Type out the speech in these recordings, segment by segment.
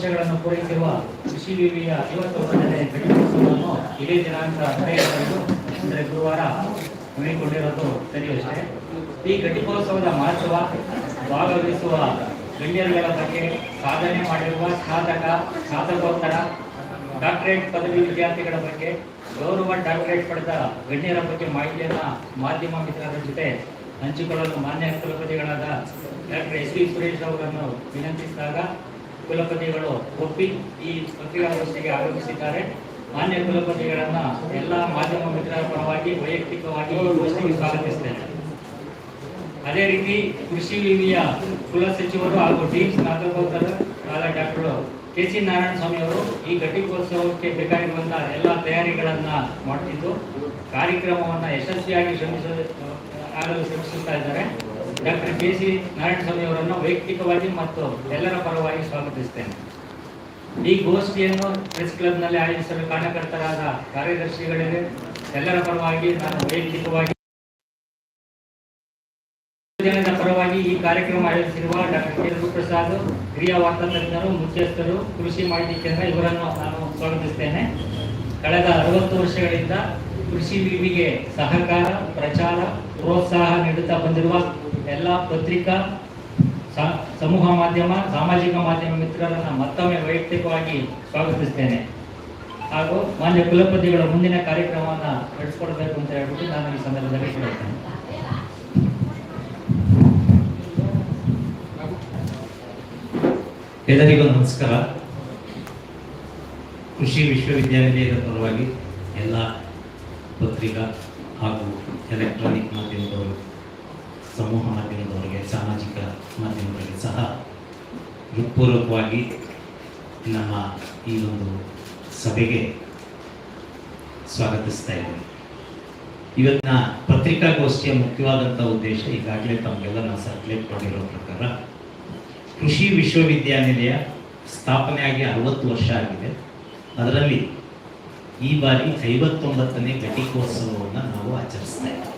ವರ್ಷಗಳನ್ನು ಪೂರೈಸಿರುವ ಕೃಷಿ ವಿವಿಯ ಐವತ್ತೊಂಬತ್ತನೇ ಘಟಿಕೋತ್ಸವವನ್ನು ಇದೇ ದಿನಾಂಕ ಹದಿನೈದರಂದು, ಅಂದರೆ ಗುರುವಾರ ಹಮ್ಮಿಕೊಂಡಿರೋದು ಸರಿಯಷ್ಟೇ. ಈ ಘಟಿಕೋತ್ಸವದ ಮಹತ್ವ ಭಾಗವಹಿಸುವ ಗಣ್ಯರುಗಳ ಬಗ್ಗೆ ಸಾಧನೆ ಮಾಡಿರುವ ಸ್ನಾತಕ ಸ್ನಾತಕೋತ್ತರ ಡಾಕ್ಟರೇಟ್ ಪದವಿ ವಿದ್ಯಾರ್ಥಿಗಳ ಬಗ್ಗೆ, ಗೌರವ ಡಾಕ್ಟರೇಟ್ ಪಡೆದ ಗಣ್ಯರ ಬಗ್ಗೆ ಮಾಹಿತಿಯನ್ನು ಮಾಧ್ಯಮ ಮಿತ್ರರ ಜೊತೆ ಹಂಚಿಕೊಳ್ಳಲು ಮಾನ್ಯ ಕುಲಪತಿಗಳಾದ ಡಾಕ್ಟರ್ ಎಸ್ ವಿ ಸುರೇಶ್ ಅವರನ್ನು ವಿನಂತಿಸಿದಾಗ ಕುಲಪತಿಗಳು ಒಪ್ಪಿ ಈ ಪತ್ರಿಕಾಗೋಷ್ಠಿಗೆ ಆಗಮಿಸಿದ್ದಾರೆ ಮಾನ್ಯ ಕುಲಪತಿಗಳನ್ನ ಎಲ್ಲ ಮಾಧ್ಯಮ ಮಿತ್ರರ ಪರವಾಗಿ ವೈಯಕ್ತಿಕವಾಗಿ ಗೋಷ್ಠಿಗೆ ಅದೇ ರೀತಿ ಕೃಷಿ ವಿವಿಯ ಕುಲ ಸಚಿವರು ಹಾಗೂ ಡೀನ್ ಸ್ನಾತಕೋತ್ತರ doctor K C Narayana Swamy ಅವರು ಈ ಘಟಿಕೋತ್ಸವಕ್ಕೆ ಬೇಕಾಗಿರುವಂತಹ ಎಲ್ಲ ತಯಾರಿಗಳನ್ನ ಮಾಡ್ತಿದ್ದು. ಕಾರ್ಯಕ್ರಮವನ್ನ ಯಶಸ್ವಿಯಾಗಿ ಶ್ರಮಿಸ ಆಗಲು ಶ್ರಮಿಸುತ್ತಾ ಇದ್ದಾರೆ. ಡಾಕ್ಟರ್ ಕೆ ಸಿ ನಾರಾಯಣಸ್ವಾಮಿ ಅವರನ್ನು ವೈಯಕ್ತಿಕವಾಗಿ ಮತ್ತು ಎಲ್ಲರ ಪರವಾಗಿ ಸ್ವಾಗತಿಸ್ತೇನೆ. ಈ ಗೋಷ್ಠಿಯನ್ನು ಪ್ರೆಸ್ ಕ್ಲಬ್ನಲ್ಲಿ ಆಯೋಜಿಸಲು ಕಾರಣಕರ್ತರಾದ ಕಾರ್ಯದರ್ಶಿಗಳಿಗೆ ಎಲ್ಲರ ಪರವಾಗಿ ನಾನು ವೈಯಕ್ತಿಕವಾಗಿ ಪರವಾಗಿ ಈ ಕಾರ್ಯಕ್ರಮ ಆಯೋಜಿಸಿರುವ ಡಾಕ್ಟರ್ ಕೆ ಪ್ರಸಾದ್ ಹಿರಿಯ ವಾರ್ತಾ ತಜ್ಞರು ಮುಖ್ಯಸ್ಥರು, ಕೃಷಿ ಮಾಹಿತಿ ಕೇಂದ್ರ ಇವರನ್ನು ನಾನು ಸ್ವಾಗತಿಸ್ತೇನೆ. ಕಳೆದ ಅರವತ್ತು ವರ್ಷಗಳಿಂದ ಕೃಷಿ ವಿವಿಗೆ ಸಹಕಾರ, ಪ್ರಚಾರ, ಪ್ರೋತ್ಸಾಹ ನೀಡುತ್ತಾ ಬಂದಿರುವ ಎಲ್ಲ ಪತ್ರಿಕಾ ಸಮೂಹ ಮಾಧ್ಯಮ, ಸಾಮಾಜಿಕ ಮಾಧ್ಯಮ ಮಿತ್ರರನ್ನ ಮತ್ತೊಮ್ಮೆ ವೈಯಕ್ತಿಕವಾಗಿ ಸ್ವಾಗತಿಸ್ತೇನೆ. ಹಾಗೂ ಮಾನ್ಯ ಕುಲಪತಿಗಳ ಮುಂದಿನ ಕಾರ್ಯಕ್ರಮವನ್ನು ನಡೆಸಿಕೊಡ್ಬೇಕು ಅಂತ ಹೇಳ್ಬಿಟ್ಟು ನಾನು ಈ ಸಂದರ್ಭದಲ್ಲಿ ಕೇಳ್ತೇನೆ. ಎಲ್ಲರಿಗೂ ನಮಸ್ಕಾರ. ಕೃಷಿ ವಿಶ್ವವಿದ್ಯಾನಿಲಯದ ಪರವಾಗಿ ಎಲ್ಲ ಪತ್ರಿಕಾ ಹಾಗೂ ಎಲೆಕ್ಟ್ರಾನಿಕ್ ಮಾಧ್ಯಮದವರು ಸಮೂಹ ಮಾಧ್ಯಮದವರಿಗೆ, ಸಾಮಾಜಿಕ ಮಾಧ್ಯಮಗಳಿಗೆ ಸಹ ಹೃತ್ಪೂರ್ವಕವಾಗಿ ನಮ್ಮ ಈ ಒಂದು ಸಭೆಗೆ ಸ್ವಾಗತಿಸ್ತಾ ಇದ್ದೇನೆ. ಇವತ್ತಿನ ಪತ್ರಿಕಾಗೋಷ್ಠಿಯ ಮುಖ್ಯವಾದಂಥ ಉದ್ದೇಶ ಈಗಾಗಲೇ ತಮಗೆಲ್ಲ ನಾವು ಸರ್ಕ್ಯುಲೇಟ್ ಮಾಡಿರೋ ಪ್ರಕಾರ ಕೃಷಿ ವಿಶ್ವವಿದ್ಯಾನಿಲಯ ಸ್ಥಾಪನೆಯಾಗಿ ಅರವತ್ತು ವರ್ಷ ಆಗಿದೆ. ಅದರಲ್ಲಿ ಈ ಬಾರಿ ಐವತ್ತೊಂಬತ್ತನೇ ಘಟಿಕೋತ್ಸವವನ್ನು ನಾವು ಆಚರಿಸ್ತಾ ಇದ್ದೀವಿ.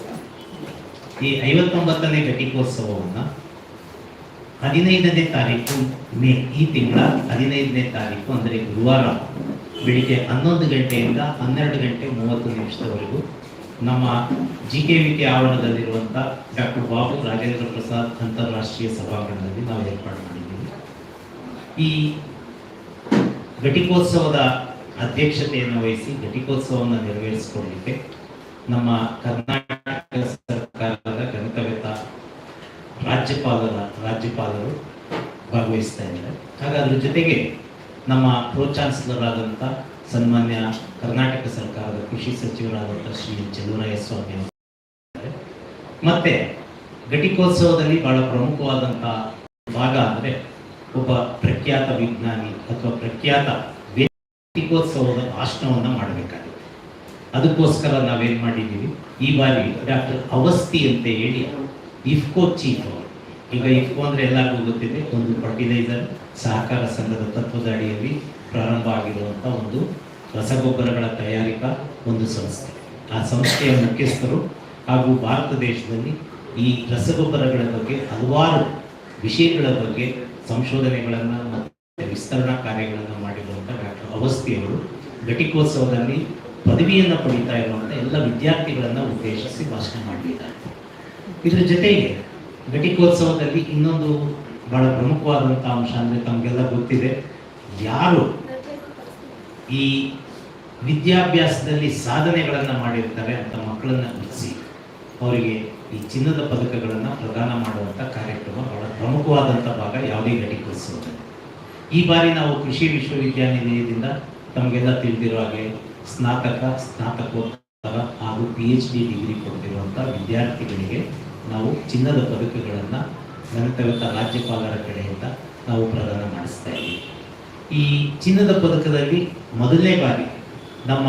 ಈ ಐವತ್ತೊಂಬತ್ತನೇ ಘಟಿಕೋತ್ಸವವನ್ನು ಹದಿನೈದನೇ ತಾರೀಕು ಮೇ, ಈ ತಿಂಗಳ ಹದಿನೈದನೇ ತಾರೀಕು, ಅಂದರೆ ಗುರುವಾರ ಬೆಳಿಗ್ಗೆ ಹನ್ನೊಂದು ಗಂಟೆಯಿಂದ ಹನ್ನೆರಡು ಗಂಟೆ ಮೂವತ್ತು ನಿಮಿಷದವರೆಗೂ ನಮ್ಮ ಜಿ ಕೆ ವಿ ಕೆ ಆವರಣದಲ್ಲಿರುವಂಥ ಡಾಕ್ಟರ್ ಬಾಬು ರಾಜೇಂದ್ರ ಪ್ರಸಾದ್ ಅಂತಾರಾಷ್ಟ್ರೀಯ ಸಭಾಂಗಣದಲ್ಲಿ ನಾವು ಏರ್ಪಾಡು ಮಾಡಿದ್ದೀವಿ. ಈ ಘಟಿಕೋತ್ಸವದ ಅಧ್ಯಕ್ಷತೆಯನ್ನು ವಹಿಸಿ ಘಟಿಕೋತ್ಸವವನ್ನು ನೆರವೇರಿಸಿಕೊಡಲಿಕ್ಕೆ ನಮ್ಮ ಕರ್ನಾಟಕ ಸರ್ಕಾರದ ಗಣಿತವೇತ್ತ ರಾಜ್ಯಪಾಲರ ರಾಜ್ಯಪಾಲರು ಭಾಗವಹಿಸ್ತಾ ಇದ್ದಾರೆ ಹಾಗೆ ಅದ್ರ ಜೊತೆಗೆ ನಮ್ಮ ಪ್ರೋ ಚಾನ್ಸಲರ್ ಆದಂಥ ಸನ್ಮಾನ್ಯ ಕರ್ನಾಟಕ ಸರ್ಕಾರದ ಕೃಷಿ ಸಚಿವರಾದಂಥ ಶ್ರೀ ಚೆಲುವರಾಯ ಸ್ವಾಮಿ ಅವರು. ಮತ್ತೆ ಘಟಿಕೋತ್ಸವದಲ್ಲಿ ಬಹಳ ಪ್ರಮುಖವಾದಂಥ ಭಾಗ ಅಂದರೆ ಒಬ್ಬ ಪ್ರಖ್ಯಾತ ವಿಜ್ಞಾನಿ ಅಥವಾ ಪ್ರಖ್ಯಾತ ಘಟಿಕೋತ್ಸವದ ಭಾಷಣವನ್ನು ಮಾಡಬೇಕಾಗುತ್ತೆ. ಅದಕ್ಕೋಸ್ಕರ ನಾವೇನು ಮಾಡಿದ್ದೀವಿ? ಈ ಬಾರಿ ಡಾಕ್ಟರ್ ಅವಸ್ಥಿ ಅಂತ ಹೇಳಿ ಇಫ್ಕೋ ಚೀಫ್ ಅವರು. ಈಗ ಇಫ್ಕೋ ಅಂದ್ರೆ ಎಲ್ಲರಿಗೂ ಗೊತ್ತಿದೆ, ಒಂದು ಫರ್ಟಿಲೈಸರ್ ಸಹಕಾರ ಸಂಘದ ತತ್ವದ ಅಡಿಯಲ್ಲಿ ಪ್ರಾರಂಭ ಆಗಿರುವಂಥ ಒಂದು ರಸಗೊಬ್ಬರಗಳ ತಯಾರಿಕಾ ಒಂದು ಸಂಸ್ಥೆ. ಆ ಸಂಸ್ಥೆಯ ಮುಖ್ಯಸ್ಥರು ಹಾಗೂ ಭಾರತ ದೇಶದಲ್ಲಿ ಈ ರಸಗೊಬ್ಬರಗಳ ಬಗ್ಗೆ ಹಲವಾರು ವಿಷಯಗಳ ಬಗ್ಗೆ ಸಂಶೋಧನೆಗಳನ್ನು ಮತ್ತು ವಿಸ್ತರಣಾ ಕಾರ್ಯಗಳನ್ನು ಮಾಡಿರುವಂಥ ಡಾಕ್ಟರ್ ಅವಸ್ತಿ ಅವರು. ಘಟಿಕೋತ್ಸವದಲ್ಲಿ ಪದವಿಯನ್ನು ಪಡಿತಾ ಇರುವಂಥ ಎಲ್ಲ ವಿದ್ಯಾರ್ಥಿಗಳನ್ನು ಉದ್ದೇಶಿಸಿ ಭಾಷಣ ಮಾಡಲಿದ್ದಾರೆ ಇದರ ಜೊತೆಗೆ ಘಟಿಕೋತ್ಸವದಲ್ಲಿ ಇನ್ನೊಂದು ಬಹಳ ಪ್ರಮುಖವಾದಂಥ ಅಂಶ ಅಂದರೆ ತಮಗೆಲ್ಲ ಗೊತ್ತಿದೆ. ಯಾರು ಈ ವಿದ್ಯಾಭ್ಯಾಸದಲ್ಲಿ ಸಾಧನೆಗಳನ್ನು ಮಾಡಿರ್ತಾರೆ ಅಂತ ಮಕ್ಕಳನ್ನು ಗುರುತಿಸಿ, ಅವರಿಗೆ ಈ ಚಿನ್ನದ ಪದಕಗಳನ್ನು ಪ್ರದಾನ ಮಾಡುವಂಥ ಕಾರ್ಯಕ್ರಮ ಬಹಳ ಪ್ರಮುಖವಾದಂಥ ಭಾಗ ಯಾವುದೇ ಘಟಿಕೋತ್ಸವದಲ್ಲಿ ಈ ಬಾರಿ ನಾವು ಕೃಷಿ ವಿಶ್ವವಿದ್ಯಾನಿಲಯದಿಂದ ತಮಗೆಲ್ಲ ತಿಳಿದಿರೋ ಹಾಗೆ ಸ್ನಾತಕ, ಸ್ನಾತಕೋತ್ತರ ಹಾಗೂ ಪಿ ಎಚ್ ಡಿ ಡಿಗ್ರಿ ಕೊಡ್ತಿರುವಂಥ ವಿದ್ಯಾರ್ಥಿಗಳಿಗೆ ನಾವು ಚಿನ್ನದ ಪದಕಗಳನ್ನು ಗಣಿತವೇತ್ತ ರಾಜ್ಯಪಾಲರ ಕಡೆಯಿಂದ ನಾವು ಪ್ರದಾನ ಮಾಡಿಸ್ತಾ ಇದ್ದೀವಿ. ಈ ಚಿನ್ನದ ಪದಕದಲ್ಲಿ ಮೊದಲನೇ ಬಾರಿ ನಮ್ಮ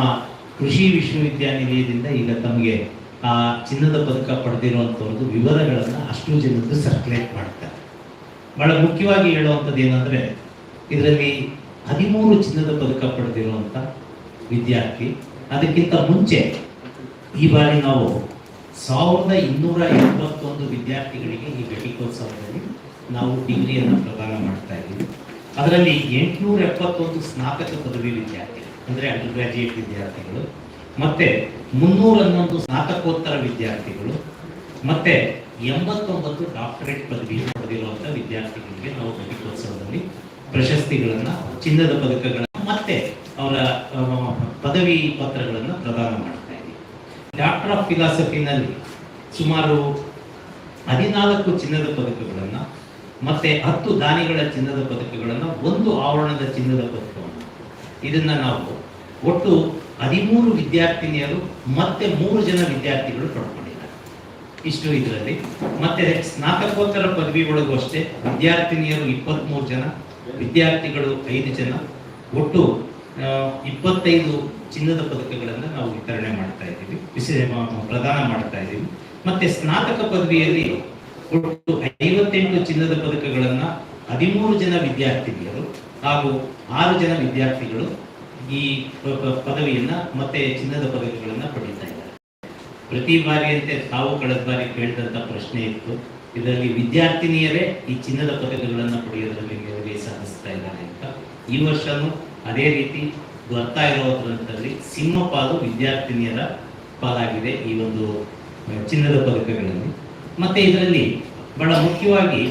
ಕೃಷಿ ವಿಶ್ವವಿದ್ಯಾನಿಲಯದಿಂದ ಈಗ ತಮಗೆ ಆ ಚಿನ್ನದ ಪದಕ ಪಡೆದಿರುವಂಥವ್ರದ್ದು ವಿವರಗಳನ್ನು ಅಷ್ಟು ಜನದ್ದು ಸರ್ಕ್ಯುಲೇಟ್ ಮಾಡ್ತಾರೆ. ಬಹಳ ಮುಖ್ಯವಾಗಿ ಹೇಳುವಂಥದ್ದು ಏನಂದ್ರೆ, ಇದರಲ್ಲಿ ಹದಿಮೂರು ಚಿನ್ನದ ಪದಕ ಪಡೆದಿರುವಂಥ ವಿದ್ಯಾರ್ಥಿ, ಅದಕ್ಕಿಂತ ಮುಂಚೆ ಈ ಬಾರಿ ನಾವು ಸಾವಿರದ ಇನ್ನೂರ ಎಂಬತ್ತೊಂದು ವಿದ್ಯಾರ್ಥಿಗಳಿಗೆ ಈ ಘಟಿಕೋತ್ಸವದಲ್ಲಿ ನಾವು ಡಿಗ್ರಿಯನ್ನು ಪ್ರದಾನ ಮಾಡ್ತಾ ಇದ್ದೀವಿ. ಅದರಲ್ಲಿ ಎಂಟುನೂರ ಎಪ್ಪತ್ತೊಂದು ಸ್ನಾತಕ ಪದವಿ ವಿದ್ಯಾರ್ಥಿಗಳು, ಅಂದರೆ ಅಂಡರ್ ಗ್ರಾಜುಯೇಟ್ ವಿದ್ಯಾರ್ಥಿಗಳು, ಮತ್ತೆ ಮುನ್ನೂರ ಹನ್ನೊಂದು ಸ್ನಾತಕೋತ್ತರ ವಿದ್ಯಾರ್ಥಿಗಳು, ಮತ್ತೆ ಎಂಬತ್ತೊಂಬತ್ತು ಡಾಕ್ಟರೇಟ್ ಪದವಿ ಪಡೆದಿರುವಂತಹ ವಿದ್ಯಾರ್ಥಿಗಳಿಗೆ ನಾವು ಘಟಿಕೋತ್ಸವದಲ್ಲಿ ಪ್ರಶಸ್ತಿಗಳನ್ನ, ಚಿನ್ನದ ಪದಕಗಳನ್ನ, ಮತ್ತೆ ಅವರ ಪದವಿ ಪತ್ರಗಳನ್ನು ಪ್ರದಾನ ಮಾಡ್ತಾ ಇದ್ದೀವಿ. ಡಾಕ್ಟರ್ ಆಫ್ ಫಿಲಾಸಫಿನಲ್ಲಿ ಸುಮಾರು ಹದಿನಾಲ್ಕು ಚಿನ್ನದ ಪದಕಗಳನ್ನು ಮತ್ತೆ ಹತ್ತು ದಾನಿಗಳ ಚಿನ್ನದ ಪದಕಗಳನ್ನು ಒಂದು ಆವರಣದ ಚಿನ್ನದ ಪದಕವನ್ನು. ಇದನ್ನ ನಾವು ಒಟ್ಟು ಹದಿಮೂರು ವಿದ್ಯಾರ್ಥಿನಿಯರು ಮತ್ತೆ ಮೂರು ಜನ ವಿದ್ಯಾರ್ಥಿಗಳು ಪಡ್ಕೊಂಡಿದ್ದಾರೆ. ಇಷ್ಟು ಇದರಲ್ಲಿ. ಮತ್ತೆ ಸ್ನಾತಕೋತ್ತರ ಪದವಿಗಳಿಗೂ ಅಷ್ಟೇ ವಿದ್ಯಾರ್ಥಿನಿಯರು ಇಪ್ಪತ್ತ್ಮೂರು ಜನ, ವಿದ್ಯಾರ್ಥಿಗಳು ಐದು ಜನ. ಒಟ್ಟು ಇಪ್ಪತ್ತೈದು ಚಿನ್ನದ ಪದಕಗಳನ್ನು ನಾವು ವಿತರಣೆ ಮಾಡ್ತಾ ಇದ್ದೀವಿ. ವಿಶೇಷ, ಪ್ರದಾನ ಮಾಡ್ತಾ ಇದ್ದೀವಿ. ಮತ್ತೆ ಸ್ನಾತಕ ಪದವಿಯಲ್ಲಿ ಒಟ್ಟು ಐವತ್ತೆಂಟು ಚಿನ್ನದ ಪದಕಗಳನ್ನ ಹದಿಮೂರು ಜನ ವಿದ್ಯಾರ್ಥಿನಿಯರು ಹಾಗೂ ಆರು ಜನ ವಿದ್ಯಾರ್ಥಿಗಳು ಈ ಪದವಿಯನ್ನ ಮತ್ತೆ ಚಿನ್ನದ ಪದಕಗಳನ್ನ ಪಡೀತಾ ಇದ್ದಾರೆ. ಪ್ರತಿ ಬಾರಿಯಂತೆ ತಾವು ಕಳೆದ ಬಾರಿ ಕೇಳಿದಂತ ಪ್ರಶ್ನೆ ಇತ್ತು, ಇದರಲ್ಲಿ ವಿದ್ಯಾರ್ಥಿನಿಯರೇ ಈ ಚಿನ್ನದ ಪದಕಗಳನ್ನ ಪಡೆಯೋದ್ರಲ್ಲಿ ಗೆಲುವೆ ಸಾಧಿಸ್ತಾ ಇದ್ದಾರೆ ಅಂತ. ಈ ವರ್ಷನೂ ಅದೇ ರೀತಿ ಬರ್ತಾ ಇರೋದ್ರಲ್ಲಿ ಸಿಂಹಪಾಲು ವಿದ್ಯಾರ್ಥಿನಿಯರ ಪಾಲಾಗಿದೆ ಈ ಒಂದು ಚಿನ್ನದ ಪದಕಗಳಲ್ಲಿ. ಮತ್ತೆ ಇದರಲ್ಲಿ ಬಹಳ ಮುಖ್ಯವಾಗಿ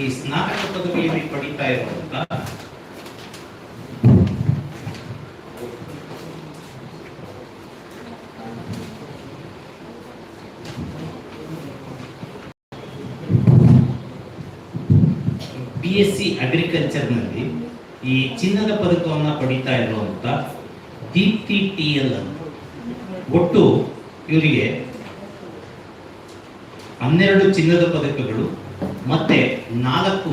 ಈ ಸ್ನಾತಕ ಪದವಿಯಲ್ಲಿ ಪಡಿತಾ ಇರುವಂತ ಬಿ ಎಸ್ ಸಿ ಅಗ್ರಿಕಲ್ಚರ್ನಲ್ಲಿ ಈ ಚಿನ್ನದ ಪದಕವನ್ನು ಪಡಿತಾ ಇರುವಂತ ದೀಪ್ತಿ ಟಿ ಎಲ್ ಒಟ್ಟು ಇವರಿಗೆ ಹನ್ನೆರಡು ಚಿನ್ನದ ಪದಕಗಳು ಮತ್ತೆ ನಾಲ್ಕು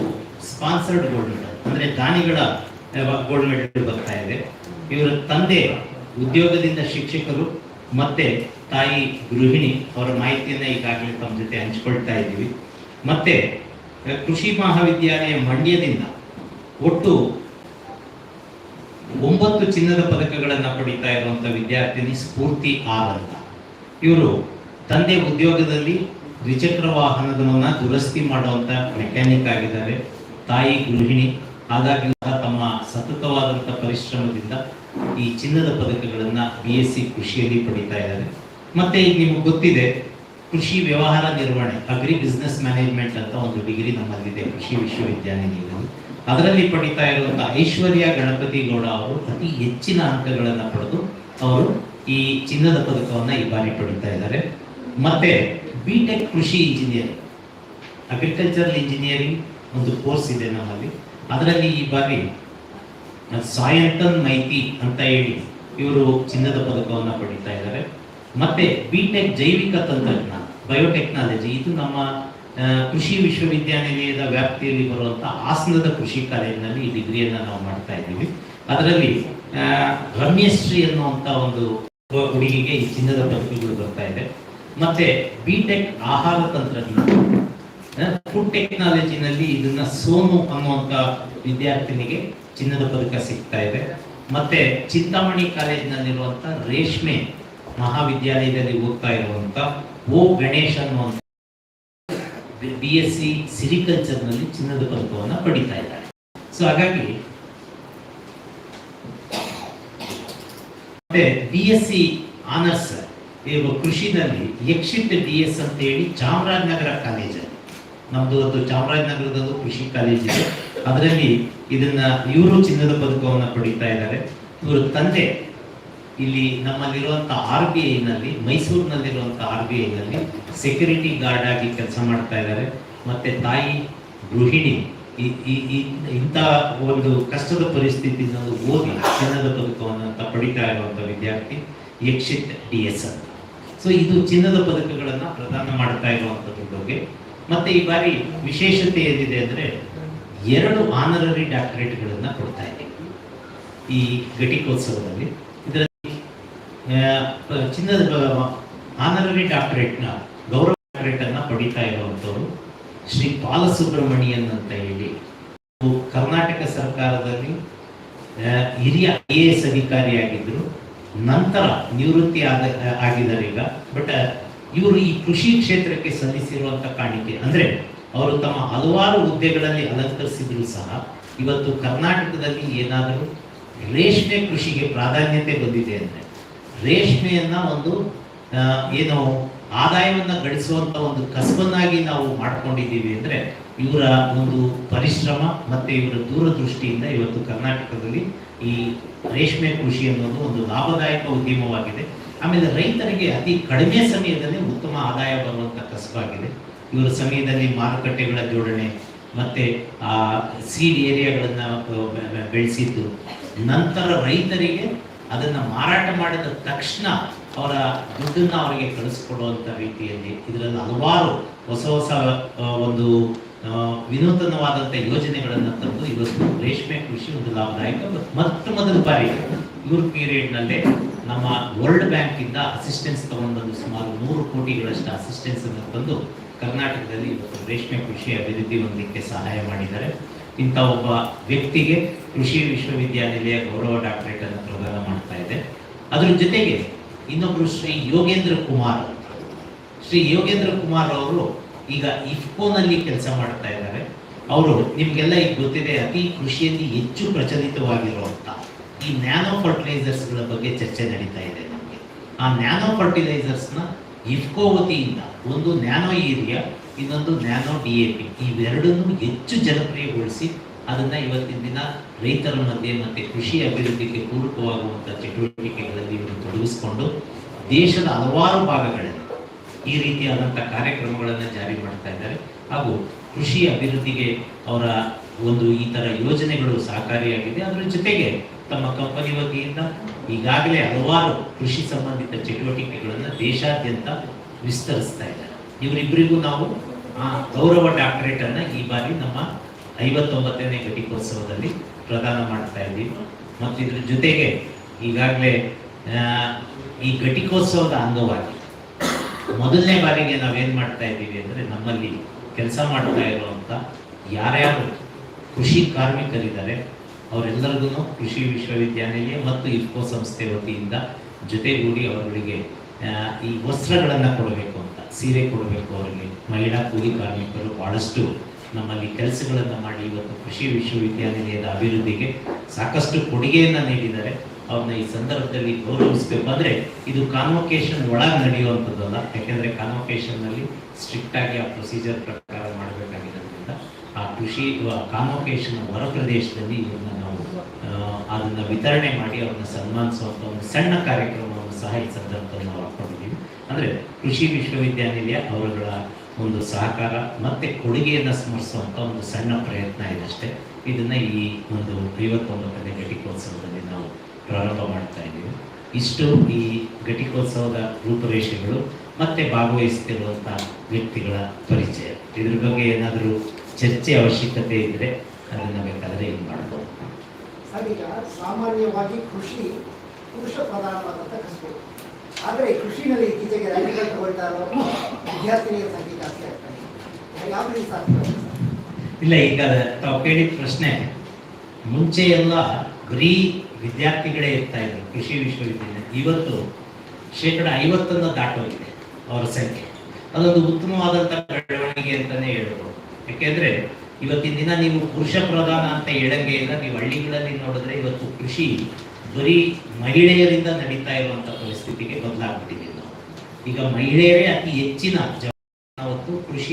ಸ್ಪಾನ್ಸರ್ಡ್ ಗೋಲ್ಡ್ ಮೆಡಲ್ ಅಂದ್ರೆ ದಾನಿಗಳ ಗೋಲ್ಡ್ ಮೆಡಲ್ ಬರ್ತಾ ಇದೆ. ಇವರ ತಂದೆ ಉದ್ಯೋಗದಿಂದ ಶಿಕ್ಷಕರು ಮತ್ತೆ ತಾಯಿ ಗೃಹಿಣಿ ಅವರ ಮಾಹಿತಿಯನ್ನ ಈಗಾಗಲೇ ತಮ್ಮ ಜೊತೆ ಹಂಚಿಕೊಳ್ತಾ ಇದ್ದೀವಿ. ಮತ್ತೆ ಕೃಷಿ ಮಹಾವಿದ್ಯಾಲಯ ಮಂಡ್ಯದಿಂದ ಒಟ್ಟು ಒಂಬತ್ತು ಚಿನ್ನದ ಪದಕಗಳನ್ನ ಪಡಿತಾ ಇರುವಂತ ವಿದ್ಯಾರ್ಥಿನಿ ಸ್ಫೂರ್ತಿ ಆರ್ ಅಂತ ಇವರು ತಂದೆ ಉದ್ಯೋಗದಲ್ಲಿ ದ್ವಿಚಕ್ರ ವಾಹನದನ್ನ ದುರಸ್ತಿ ಮಾಡುವಂತ ಮೆಕ್ಯಾನಿಕ್ ಆಗಿದ್ದಾರೆ. ತಾಯಿ, ಗೃಹಿಣಿ. ಹಾಗಾಗಿ ತಮ್ಮ ಸತತವಾದಂಥ ಪರಿಶ್ರಮದಿಂದ ಈ ಚಿನ್ನದ ಪದಕಗಳನ್ನ ಬಿ ಎಸ್ ಸಿ ಕೃಷಿಯಲ್ಲಿ ಪಡಿತಾ ಇದ್ದಾರೆ. ಮತ್ತೆ ಈಗ ನಿಮಗೆ ಗೊತ್ತಿದೆ, ಕೃಷಿ ವ್ಯವಹಾರ ನಿರ್ವಹಣೆ ಅಗ್ರಿ ಬಿಸ್ನೆಸ್ ಮ್ಯಾನೇಜ್ಮೆಂಟ್ ಅಂತ ಒಂದು ಡಿಗ್ರಿ ನಮ್ಮಲ್ಲಿದೆ ಕೃಷಿ ವಿಶ್ವವಿದ್ಯಾನಿಲಯದಲ್ಲಿ. ಅದರಲ್ಲಿ ಪಡಿತಾ ಇರುವಂತಹ ಐಶ್ವರ್ಯ ಗಣಪತಿ ಗೌಡ ಅವರು ಅತಿ ಹೆಚ್ಚಿನ ಅಂಕಗಳನ್ನು ಪಡೆದು ಅವರು ಈ ಚಿನ್ನದ ಪದಕವನ್ನ ಈ ಬಾರಿ ಪಡೀತಾ ಇದ್ದಾರೆ. ಮತ್ತೆ ಬಿ ಟೆಕ್ ಕೃಷಿ ಇಂಜಿನಿಯರಿಂಗ್ ಅಗ್ರಿಕಲ್ಚರಲ್ ಇಂಜಿನಿಯರಿಂಗ್ ಒಂದು ಕೋರ್ಸ್ ಇದೆ ನಮ್ಮಲ್ಲಿ. ಅದರಲ್ಲಿ ಈ ಬಾರಿ ಸಾಯಂತನ್ ಮೈತಿ ಅಂತ ಹೇಳಿ ಇವರು ಚಿನ್ನದ ಪದಕವನ್ನ ಪಡೀತಾ ಇದ್ದಾರೆ. ಮತ್ತೆ ಬಿ ಟೆಕ್ ಜೈವಿಕ ತಂತ್ರಜ್ಞಾನ ಬಯೋಟೆಕ್ನಾಲಜಿ ಇದು ನಮ್ಮ ಕೃಷಿ ವಿಶ್ವವಿದ್ಯಾನಿಲಯದ ವ್ಯಾಪ್ತಿಯಲ್ಲಿ ಬರುವಂಥ ಹಾಸನದ ಕೃಷಿ ಕಾಲೇಜಿನಲ್ಲಿ ಈ ಡಿಗ್ರಿಯನ್ನ ನಾವು ಮಾಡ್ತಾ ಇದ್ದೀವಿ. ಅದರಲ್ಲಿ ರಮ್ಯಶ್ರೀ ಅನ್ನುವಂತ ಒಂದು ಹುಡುಗಿಗೆ ಈ ಚಿನ್ನದ ಪದಕಗಳು ಬರ್ತಾ ಇದೆ. ಮತ್ತೆ ಬಿ ಟೆಕ್ ಆಹಾರ ತಂತ್ರಜ್ಞಾನ. ಫುಡ್ ಟೆಕ್ನಾಲಜಿನಲ್ಲಿ ಇದನ್ನ ಸೋಮು ಅನ್ನುವಂತ ವಿದ್ಯಾರ್ಥಿನಿಗೆ ಚಿನ್ನದ ಪದಕ ಸಿಗ್ತಾ ಇದೆ. ಮತ್ತೆ ಚಿಂತಾಮಣಿ ಕಾಲೇಜಿನಲ್ಲಿರುವಂತ ರೇಷ್ಮೆ ಮಹಾವಿದ್ಯಾಲಯದಲ್ಲಿ ಓದ್ತಾ ಇರುವಂತ ಓ ಗಣೇಶ್ ಅನ್ನುವಂತ ಬಿ ಎಸ್ ಸಿ ಸಿರಿಕಲ್ಚರ್ನಲ್ಲಿ ಚಿನ್ನದ ಪದಕವನ್ನು ಪಡಿತಾ ಇದ್ದಾರೆ ಸೊ ಹಾಗಾಗಿ ಬಿ ಎಸ್ ಸಿ ಆನರ್ಸ್ ಕೃಷಿನಲ್ಲಿ ಎಕ್ಸಿಟ್ ಬಿ ಎಸ್ ಅಂತ ಹೇಳಿ ಚಾಮರಾಜನಗರ ಕಾಲೇಜಲ್ಲಿ ನಮ್ದು ಒಂದು ಚಾಮರಾಜನಗರದಲ್ಲೂ ಕೃಷಿ ಕಾಲೇಜ್ ಇದೆ. ಅದರಲ್ಲಿ ಇದನ್ನ ಇವರು ಚಿನ್ನದ ಪದಕವನ್ನು ಪಡೀತಾ ಇದ್ದಾರೆ. ಇವರು ತಂದೆ ಇಲ್ಲಿ ನಮ್ಮಲ್ಲಿರುವಂತ ಆರ್ ಬಿ ಐನಲ್ಲಿ ಮೈಸೂರಿನಲ್ಲಿರುವಂತ ಆರ್ ಬಿ ಐನಲ್ಲಿ ಸೆಕ್ಯೂರಿಟಿ ಗಾರ್ಡ್ ಆಗಿ ಕೆಲಸ ಮಾಡ್ತಾ ಇದ್ದಾರೆ. ಮತ್ತೆ ತಾಯಿ ಗೃಹಿಣಿ ಇಂಥ ಒಂದು ಕಷ್ಟದ ಪರಿಸ್ಥಿತಿನಲ್ಲಿ ಓದಿ ಚಿನ್ನದ ಪದಕವನ್ನು ಅಂತ ಪಡಿತಾ ಇರುವಂಥ ವಿದ್ಯಾರ್ಥಿ ಯಕ್ಷಿತ್ ಡಿ ಎಸ್ ಅಂತ. ಸೊ ಇದು ಚಿನ್ನದ ಪದಕಗಳನ್ನ ಪ್ರದಾನ ಮಾಡ್ತಾ ಇರುವಂತದ್ರ ಬಗ್ಗೆ ಮತ್ತೆ ಈ ಬಾರಿ ವಿಶೇಷತೆ ಏನಿದೆ ಅಂದ್ರೆ ಎರಡು ಆನರರಿ ಡಾಕ್ಟರೇಟ್ಗಳನ್ನು ಕೊಡ್ತಾ ಇದೆ ಈ ಘಟಿಕೋತ್ಸವದಲ್ಲಿ. ಇದರಲ್ಲಿ ಚಿನ್ನದ ಆನರರಿ ಡಾಕ್ಟರೇಟ್ನ ಗೌರವ ಡಾಕ್ಟರೇಟ್ ಅನ್ನ ಪಡಿತಾ ಇರುವಂತವರು ಶ್ರೀ ಬಾಲಸುಬ್ರಹ್ಮಣಿಯನ್ ಅಂತ ಹೇಳಿ. ಕರ್ನಾಟಕ ಸರ್ಕಾರದಲ್ಲಿ ಹಿರಿಯ ಐ ಎ ಎಸ್ ಅಧಿಕಾರಿಯಾಗಿದ್ದರು ನಂತರ ನಿವೃತ್ತಿ ಆದ ಆಗಿದ್ದಾರೆ ಈಗ. ಬಟ್ ಇವರು ಈ ಕೃಷಿ ಕ್ಷೇತ್ರಕ್ಕೆ ಸಲ್ಲಿಸಿರುವಂಥ ಕಾಣಿಕೆ ಅಂದ್ರೆ, ಅವರು ತಮ್ಮ ಹಲವಾರು ಹುದ್ದೆಗಳಲ್ಲಿ ಅಲಂಕರಿಸಿದ್ರು ಸಹ, ಇವತ್ತು ಕರ್ನಾಟಕದಲ್ಲಿ ಏನಾದರೂ ರೇಷ್ಮೆ ಕೃಷಿಗೆ ಪ್ರಾಧಾನ್ಯತೆ ಬಂದಿದೆ ಅಂದರೆ, ರೇಷ್ಮೆಯನ್ನ ಒಂದು ಏನು ಆದಾಯವನ್ನ ಗಳಿಸುವಂತ ಒಂದು ಕಸಬನ್ನಾಗಿ ನಾವು ಮಾಡ್ಕೊಂಡಿದ್ದೀವಿ ಅಂದ್ರೆ ಇವರ ಒಂದು ಪರಿಶ್ರಮ ಮತ್ತೆ ಇವರ ದೂರದೃಷ್ಟಿಯಿಂದ ಇವತ್ತು ಕರ್ನಾಟಕದಲ್ಲಿ ಈ ರೇಷ್ಮೆ ಕೃಷಿ ಅನ್ನೋದು ಒಂದು ಲಾಭದಾಯಕ ಉದ್ಯಮವಾಗಿದೆ. ಆಮೇಲೆ ರೈತರಿಗೆ ಅತಿ ಕಡಿಮೆ ಸಮಯದಲ್ಲಿ ಉತ್ತಮ ಆದಾಯ ಬರುವಂತ ಕಸಬಾಗಿದೆ ಇವರ ಸಮಯದಲ್ಲಿ ಮಾರುಕಟ್ಟೆಗಳ ಜೋಡಣೆ ಮತ್ತೆ ಆ ಸೀಡ್ ಏರಿಯಾಗಳನ್ನ ಬೆಳೆಸಿದ್ದು. ನಂತರ ರೈತರಿಗೆ ಅದನ್ನ ಮಾರಾಟ ಮಾಡಿದ ತಕ್ಷಣ ಅವರ ದುಡ್ಡನ್ನು ಅವರಿಗೆ ಕಳಿಸ್ಕೊಡುವಂಥ ರೀತಿಯಲ್ಲಿ ಇದರಲ್ಲಿ ಹಲವಾರು ಹೊಸ ಹೊಸ ಒಂದು ವಿನೂತನವಾದಂಥ ಯೋಜನೆಗಳನ್ನು ತಂದು ಇವತ್ತು ರೇಷ್ಮೆ ಕೃಷಿ ಒಂದು ಲಾಭದಾಯಕ ಮತ್ತು ಮೊದಲ ಬಾರಿ ಇವ್ರ ಪೀರಿಯಡ್ನಲ್ಲೇ ನಮ್ಮ ವರ್ಲ್ಡ್ ಬ್ಯಾಂಕ್ ಇಂದ ಅಸಿಸ್ಟೆನ್ಸ್ ತಗೊಂಡು ಸುಮಾರು ನೂರು ಕೋಟಿಗಳಷ್ಟು ಅಸಿಸ್ಟೆನ್ಸ್ ಅನ್ನು ತಂದು ಕರ್ನಾಟಕದಲ್ಲಿ ಇವತ್ತು ರೇಷ್ಮೆ ಕೃಷಿ ಅಭಿವೃದ್ಧಿ ಹೊಂದಲಿಕ್ಕೆ ಸಹಾಯ ಮಾಡಿದ್ದಾರೆ. ಇಂಥ ಒಬ್ಬ ವ್ಯಕ್ತಿಗೆ ಕೃಷಿ ವಿಶ್ವವಿದ್ಯಾನಿಲಯ ಗೌರವ ಡಾಕ್ಟರೇಟ್ ಅನ್ನು ಪ್ರದಾನ ಮಾಡ್ತಾ ಇದೆ. ಅದರ ಜೊತೆಗೆ ಇನ್ನೊಬ್ರು ಶ್ರೀ ಯೋಗೇಂದ್ರ ಕುಮಾರ್. ಶ್ರೀ ಯೋಗೇಂದ್ರ ಕುಮಾರ್ ಅವರು ಈಗ ಇಫ್ಕೋನಲ್ಲಿ ಕೆಲಸ ಮಾಡ್ತಾ ಇದ್ದಾರೆ ಅವರು ನಿಮ್ಗೆಲ್ಲ ಈಗ ಗೊತ್ತಿದೆ, ಅತಿ ಕೃಷಿಯಲ್ಲಿ ಹೆಚ್ಚು ಪ್ರಚಲಿತವಾಗಿರುವಂತ ಈ ನ್ಯಾನೋ ಫರ್ಟಿಲೈಸರ್ಸ್ಗಳ ಬಗ್ಗೆ ಚರ್ಚೆ ನಡೀತಾ ಇದೆ ನಮಗೆ ಆ ನ್ಯಾನೋ ಫರ್ಟಿಲೈಸರ್ಸ್ನ ಇಫ್ಕೋ ವತಿಯಿಂದ ಒಂದು ನ್ಯಾನೋ ಏರಿಯಾ, ಇನ್ನೊಂದು ನ್ಯಾನೋ ಡಿ ಎ ಪಿ ಇವೆರಡನ್ನು ಹೆಚ್ಚು ಜನಪ್ರಿಯಗೊಳಿಸಿ ಅದನ್ನ ಇವತ್ತಿನ ದಿನ ರೈತರ ಮಧ್ಯೆ ಮತ್ತೆ ಕೃಷಿ ಅಭಿವೃದ್ಧಿಗೆ ಪೂರಕವಾಗುವಂಥ ಚಟುವಟಿಕೆಗಳಲ್ಲಿ ಇವರು ತೊಡಗಿಸಿಕೊಂಡು ದೇಶದ ಹಲವಾರು ಭಾಗಗಳಲ್ಲಿ ಈ ರೀತಿಯಾದಂಥ ಕಾರ್ಯಕ್ರಮಗಳನ್ನು ಜಾರಿ ಮಾಡ್ತಾ ಇದ್ದಾರೆ. ಹಾಗೂ ಕೃಷಿ ಅಭಿವೃದ್ಧಿಗೆ ಅವರ ಒಂದು ಈ ತರ ಯೋಜನೆಗಳು ಸಹಕಾರಿಯಾಗಿದೆ. ಅದರ ಜೊತೆಗೆ ತಮ್ಮ ಕಂಪನಿ ವತಿಯಿಂದ ಈಗಾಗಲೇ ಹಲವಾರು ಕೃಷಿ ಸಂಬಂಧಿತ ಚಟುವಟಿಕೆಗಳನ್ನು ದೇಶಾದ್ಯಂತ ವಿಸ್ತರಿಸ್ತಾ ಇದ್ದಾರೆ. ಇವರಿಬ್ಬರಿಗೂ ನಾವು ಗೌರವ ಡಾಕ್ಟರೇಟ್ ಈ ಬಾರಿ ನಮ್ಮ ಐವತ್ತೊಂಬತ್ತನೇ ಘಟಿಕೋತ್ಸವದಲ್ಲಿ ಪ್ರದಾನ ಮಾಡ್ತಾ ಇದ್ದೀವಿ. ಮತ್ತು ಇದ್ರ ಜೊತೆಗೆ ಈಗಾಗಲೇ ಈ ಘಟಿಕೋತ್ಸವದ ಅಂಗವಾಗಿ ಮೊದಲನೇ ಬಾರಿಗೆ ನಾವೇನು ಮಾಡ್ತಾ ಇದ್ದೀವಿ ಅಂದರೆ ನಮ್ಮಲ್ಲಿ ಕೆಲಸ ಮಾಡ್ತಾ ಇರುವಂಥ ಯಾರ್ಯಾರು ಕೃಷಿ ಕಾರ್ಮಿಕರಿದ್ದಾರೆ ಅವರೆಲ್ಲರಿಗೂ ಕೃಷಿ ವಿಶ್ವವಿದ್ಯಾನಿಲಯ ಮತ್ತು ಇಫ್ಕೋ ಸಂಸ್ಥೆ ವತಿಯಿಂದ ಜೊತೆಗೂಡಿ ಅವರುಗಳಿಗೆ ಈ ವಸ್ತ್ರಗಳನ್ನು ಕೊಡಬೇಕು ಅಂತ, ಸೀರೆ ಕೊಡಬೇಕು ಅವರಿಗೆ. ಮಹಿಳಾ ಕೂಲಿ ಕಾರ್ಮಿಕರು ಬಹಳಷ್ಟು ನಮ್ಮಲ್ಲಿ ಕೆಲಸಗಳನ್ನು ಮಾಡಿ ಇವತ್ತು ಕೃಷಿ ವಿಶ್ವವಿದ್ಯಾನಿಲಯದ ಅಭಿವೃದ್ಧಿಗೆ ಸಾಕಷ್ಟು ಕೊಡುಗೆಯನ್ನು ನೀಡಿದ್ದಾರೆ. ಅವ್ರನ್ನ ಈ ಸಂದರ್ಭದಲ್ಲಿ ಗೌರವಿಸ್ಬೇಕು ಅಂದರೆ ಇದು ಕಾನ್ವೊಕೇಶನ್ ಒಳಗೆ ನಡೆಯುವಂಥದ್ದಲ್ಲ. ಯಾಕೆಂದರೆ ಕಾನ್ವೊಕೇಶನ್ನಲ್ಲಿ ಸ್ಟ್ರಿಕ್ಟಾಗಿ ಆ ಪ್ರೊಸೀಜರ್ ಪ್ರಕಾರ ಮಾಡಬೇಕಾಗಿರೋದ್ರಿಂದ ಆ ಕೃಷಿ ಕಾನ್ವೊಕೇಶನ್ ಹೊರ ಪ್ರದೇಶದಲ್ಲಿ ಇವ್ರನ್ನ ನಾವು ಅದನ್ನ ವಿತರಣೆ ಮಾಡಿ ಅವ್ರನ್ನ ಸನ್ಮಾನಿಸುವಂಥ ಒಂದು ಸಣ್ಣ ಕಾರ್ಯಕ್ರಮವನ್ನು ಸಹ ಈ ಸಂದರ್ಭದಲ್ಲಿ ನಾವು ಹಾಕೊಂಡಿದ್ದೀವಿ ಅಂದರೆ ಕೃಷಿ ವಿಶ್ವವಿದ್ಯಾನಿಲಯ ಅವರುಗಳ ಒಂದು ಸಹಕಾರ ಮತ್ತೆ ಕೊಡುಗೆಯನ್ನು ಸ್ಮರಿಸುವಂತ ಒಂದು ಸಣ್ಣ ಪ್ರಯತ್ನ ಇದಷ್ಟೇ ಇದನ್ನ ಈ ಒಂದು ಐವತ್ತೊಂಬತ್ತನೇ ಘಟಿಕೋತ್ಸವದಲ್ಲಿ ನಾವು ಪ್ರಾರಂಭ ಮಾಡ್ತಾ ಇದ್ದೀವಿ. ಇಷ್ಟು ಈ ಘಟಿಕೋತ್ಸವದ ರೂಪುರೇಷೆಗಳು ಮತ್ತೆ ಭಾಗವಹಿಸ್ತಿರುವಂಥ ವ್ಯಕ್ತಿಗಳ ಪರಿಚಯ. ಇದ್ರ ಬಗ್ಗೆ ಏನಾದರೂ ಚರ್ಚೆ ಅವಶ್ಯಕತೆ ಇದ್ರೆ ಅದನ್ನು ಬೇಕಾದರೆ ಇದು ಮಾಡ್ಬೋದು. ಈಗ ಸಾಮಾನ್ಯವಾಗಿ ಕೃಷಿ ಪುರುಷ ಪ್ರಧಾನವಾದಂಥ ಕಸಬು ಆದರೆ ಕೃಷಿನಲ್ಲಿ ಇತ್ತೀಚೆಗೆ ರೈತರು ತಗೊಳ್ತಾ ಇರೋ ಸಂಖ್ಯೆ ಜಾಸ್ತಿ ಆಗ್ತಾ ಇದೆ ಯಾವ ರೀತಿ ಸಾಧ್ಯ ಸರ್ ಇಲ್ಲ, ಈಗ ತಾವು ಕೇಳಿದ ಪ್ರಶ್ನೆ, ಮುಂಚೆ ಎಲ್ಲ ಬರೀ ವಿದ್ಯಾರ್ಥಿಗಳೇ ಇರ್ತಾ ಇದ್ರು, ಕೃಷಿ ವಿಶ್ವವಿದ್ಯಾಲಯ. ಇವತ್ತು ಶೇಕಡ ಐವತ್ತನ್ನು ದಾಟೋಗಿದೆ ಅವರ ಸಂಖ್ಯೆ. ಅದೊಂದು ಉತ್ತಮವಾದಂಥ ಬೆಳವಣಿಗೆ ಅಂತಾನೆ ಹೇಳ್ಬೋದು. ಯಾಕೆಂದ್ರೆ, ಇವತ್ತಿನ ದಿನ ನೀವು ಪುರುಷ ಪ್ರಧಾನ ಅಂತ ಹೇಳಂಗೆ ಇಲ್ಲ, ನೀವು ಹಳ್ಳಿಗಳಲ್ಲಿ ನೋಡಿದ್ರೆ ಇವತ್ತು ಕೃಷಿ ಬರೀ ಮಹಿಳೆಯರಿಂದ ನಡೀತಾ ಇರುವಂತ ಪರಿಸ್ಥಿತಿಗೆ ಬದಲಾಗ್ಬಿಟ್ಟಿದೆ. ಈಗ ಮಹಿಳೆಯರೇ ಅತಿ ಹೆಚ್ಚಿನ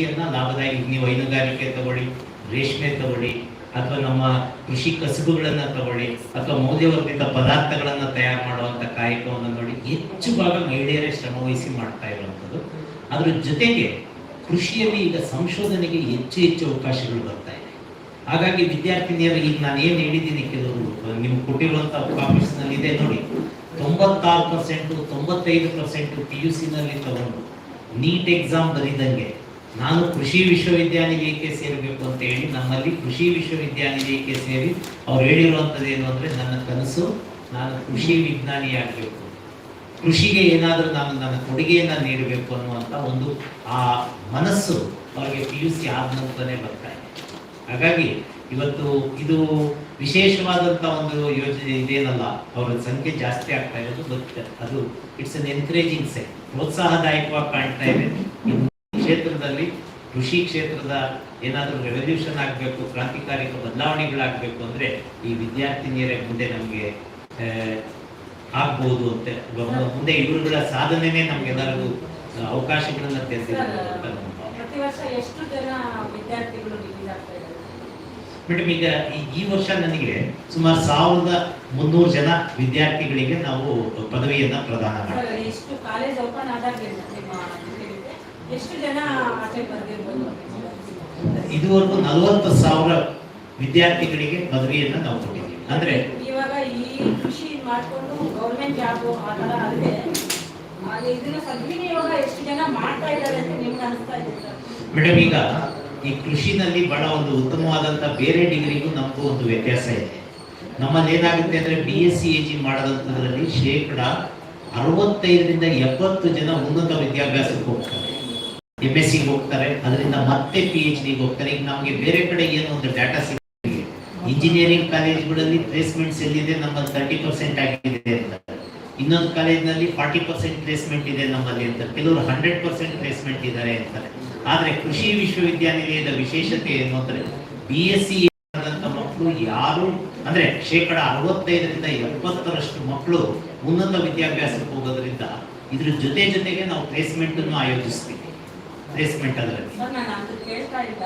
ಕೃಷಿಯನ್ನ ಲಾಭದಾಯಕ ನೀವು ಹೈನುಗಾರಿಕೆ ತಗೊಳ್ಳಿ, ರೇಷ್ಮೆ ತಗೊಳ್ಳಿ, ಅಥವಾ ನಮ್ಮ ಕೃಷಿ ಕಸುಬುಗಳನ್ನ ತಗೊಳ್ಳಿ, ಅಥವಾ ಮೌಲ್ಯವರ್ಧಿತ ಪದಾರ್ಥಗಳನ್ನ ತಯಾರು ಮಾಡುವಂತ ಕಾಯಕವನ್ನು ನೋಡಿ ಹೆಚ್ಚು ಭಾಗ ಮಹಿಳೆಯರೇ ಶ್ರಮವಹಿಸಿ ಮಾಡ್ತಾ ಇರುವಂಥದ್ದು. ಅದ್ರ ಜೊತೆಗೆ ಕೃಷಿಯಲ್ಲಿ ಈಗ ಸಂಶೋಧನೆಗೆ ಹೆಚ್ಚು ಹೆಚ್ಚು ಅವಕಾಶಗಳು ಬರ್ತಾ ಇದೆ. ಹಾಗಾಗಿ ವಿದ್ಯಾರ್ಥಿನಿಯರು, ಈಗ ನಾನು ಏನು ಹೇಳಿದ್ದೀನಿ ಕೆಲವರು ನಿಮ್ಗೆ ಕೊಟ್ಟಿರುವಂಥ ಕಾಪೀಸ್ನಲ್ಲಿ ಇದೆ ನೋಡಿ. ತೊಂಬತ್ತಾರು ಪರ್ಸೆಂಟ್ ತೊಂಬತ್ತೈದು ಪರ್ಸೆಂಟ್ ಪಿ ಯು ಸಿನಲ್ಲಿ ತಗೊಂಡು ನೀಟ್ ಎಕ್ಸಾಮ್ ಬರೀದಂಗೆ ನಾನು ಕೃಷಿ ವಿಶ್ವವಿದ್ಯಾನಿಲಯಕ್ಕೆ ಸೇರಬೇಕು ಅಂತ ಹೇಳಿ ನಮ್ಮಲ್ಲಿ ಕೃಷಿ ವಿಶ್ವವಿದ್ಯಾನಿಲಯಕ್ಕೆ ಸೇರಿ ಅವ್ರು ಹೇಳಿರುವಂಥದ್ದು ಏನು ಅಂದರೆ ನನ್ನ ಕನಸು ನಾನು ಕೃಷಿ ವಿಜ್ಞಾನಿಯಾಗಬೇಕು. ಕೃಷಿಗೆ ಏನಾದರೂ ನಾನು ನನ್ನ ಕೊಡುಗೆಯನ್ನು ನೀಡಬೇಕು ಅನ್ನುವಂಥ ಒಂದು ಆ ಮನಸ್ಸು ಅವರಿಗೆ ಪಿ ಯು ಸಿ ಆದ ನಂತರನೇ ಬರ್ತಾ ಇದೆ. ಹಾಗಾಗಿ ಇವತ್ತು ಇದು ವಿಶೇಷವಾದಂಥ ಒಂದು ಯೋಜನೆ ಇದೇನಲ್ಲ, ಅವರ ಸಂಖ್ಯೆ ಜಾಸ್ತಿ ಆಗ್ತಾ ಇರೋದು ಬಟ್ ಅದು ಇಟ್ಸ್ ಅನ್ ಎನ್ಕರೇಜಿಂಗ್ ಸೈಟ್ ಪ್ರೋತ್ಸಾಹದಾಯಕವಾಗಿ ಕಾಣ್ತಾ ಇದೆ. ಕ್ಷೇತ್ರದಲ್ಲಿ ಕೃಷಿ ಕ್ಷೇತ್ರದ ಏನಾದರೂ ರೆವಲ್ಯೂಷನ್ ಆಗಬೇಕು ಕ್ರಾಂತಿಕಾರಿಕ ಬದಲಾವಣೆಗಳಾಗಬೇಕು ಅಂದರೆ ಈ ವಿದ್ಯಾರ್ಥಿನಿಯರೇ ಮುಂದೆ ನಮಗೆ ಆಗ್ಬೋದು ಅಂತ ಮುಂದೆ ಇವರುಗಳ ಸಾಧನೆನೇ ನಮ್ಗೆಲ್ಲರಿಗೂ ಅವಕಾಶಗಳನ್ನ ಮೇಡಮ್ ಈಗ ಈ- ವರ್ಷ ನನಗೆ ಸುಮಾರು ಸಾವಿರದ ಮುನ್ನೂರು ಜನ ವಿದ್ಯಾರ್ಥಿಗಳಿಗೆ ನಾವು ಪದವಿಯನ್ನ ಪ್ರದಾನ ಮಾಡಿ ಎಷ್ಟು ಜನ ಇದುವರೆಗೂ ನಲವತ್ತು ಸಾವಿರ ವಿದ್ಯಾರ್ಥಿಗಳಿಗೆ ಪದವಿಯನ್ನು ನಾವು ಕೊಟ್ಟಿದ್ದೀವಿ. ಅಂದ್ರೆ ಇವಾಗ ಈ ಕೃಷಿ ಮಾಡ್ಕೊಂಡು ಗೌರ್ಮೆಂಟ್ ಜಾಬ್ ಆ ಥರ ಅಲ್ಲದೆ ಇದನ್ನ ಸದ್ವಿನಿಯೋಗ ಎಷ್ಟು ಜನ ಮಾಡ್ತಾ ಇದ್ದಾರೆ ಅಂತ ನಿಮ್ಗೆ ಅನಿಸ್ತಾ ಇದೆ ಮೇಡಮ್ ಈಗ ಈ ಕೃಷಿನಲ್ಲಿ ಬಹಳ ಒಂದು ಉತ್ತಮವಾದಂತ ಬೇರೆ ಡಿಗ್ರಿಗೂ ನಮಗೂ ಒಂದು ವ್ಯತ್ಯಾಸ ಇದೆ. ನಮ್ಮಲ್ಲಿ ಏನಾಗುತ್ತೆ ಅಂದ್ರೆ B S C A G ಮಾಡೋದಂಥದ್ರಲ್ಲಿ ಶೇಕಡ ಅರವತ್ತೈದರಿಂದ ಎಪ್ಪತ್ತು ಜನ ಉನ್ನತ ವಿದ್ಯಾಭ್ಯಾಸಕ್ಕೆ ಹೋಗ್ತಾರೆ. ಎಂ ಎಸ್ ಸಿಗೆ ಹೋಗ್ತಾರೆ, ಅದರಿಂದ ಮತ್ತೆ ಪಿ ಎಚ್ ಡಿಗೆ ಹೋಗ್ತಾರೆ. ಈಗ ನಮಗೆ ಬೇರೆ ಕಡೆ ಏನೋ ಒಂದು ಡಾಟಾ ಸಿಗುತ್ತೆ ಇಂಜಿನಿಯರಿಂಗ್ ಕಾಲೇಜ್ಗಳಲ್ಲಿ ಪ್ಲೇಸ್ಮೆಂಟ್ಸ್ ಎಲ್ಲಿದೆ? ನಮ್ಮಲ್ಲಿ ತರ್ಟಿ ಪರ್ಸೆಂಟ್ ಆಗಿದೆ ಅಂತ. ಇನ್ನೊಂದು ಕಾಲೇಜ್ನಲ್ಲಿ ಫಾರ್ಟಿ ಪರ್ಸೆಂಟ್ ಪ್ಲೇಸ್ಮೆಂಟ್ ಇದೆ ನಮ್ಮಲ್ಲಿ ಅಂತ. ಕೆಲವರು ಹಂಡ್ರೆಡ್ ಪರ್ಸೆಂಟ್ ಪ್ಲೇಸ್ಮೆಂಟ್ ಇದ್ದಾರೆ ಅಂತಾರೆ ಆದರೆ ಕೃಷಿ ವಿಶ್ವವಿದ್ಯಾನಿಲಯದ ವಿಶೇಷತೆ ಏನು ಅಂದ್ರೆ ಬಿ ಎಸ್ ಸಿ ಮಕ್ಕಳು ಯಾರು, ಅಂದ್ರೆ ಶೇಕಡ ಅರವತ್ತೈದರಿಂದ ಎಪ್ಪತ್ತರಷ್ಟು ಮಕ್ಕಳು ಉನ್ನತ ವಿದ್ಯಾಭ್ಯಾಸಕ್ಕೆ ಹೋಗೋದ್ರಿಂದ ಇದ್ರ ಜೊತೆ ಜೊತೆಗೆ ನಾವು ಪ್ಲೇಸ್ಮೆಂಟ್ ಅನ್ನು ಆಯೋಜಿಸ್ತೀವಿ. ಪ್ಲೇಸ್ಮೆಂಟ್ ಅದರಲ್ಲಿ ಸರ್ ನಾನು ಕೇಳ್ತಾ ಇಲ್ಲ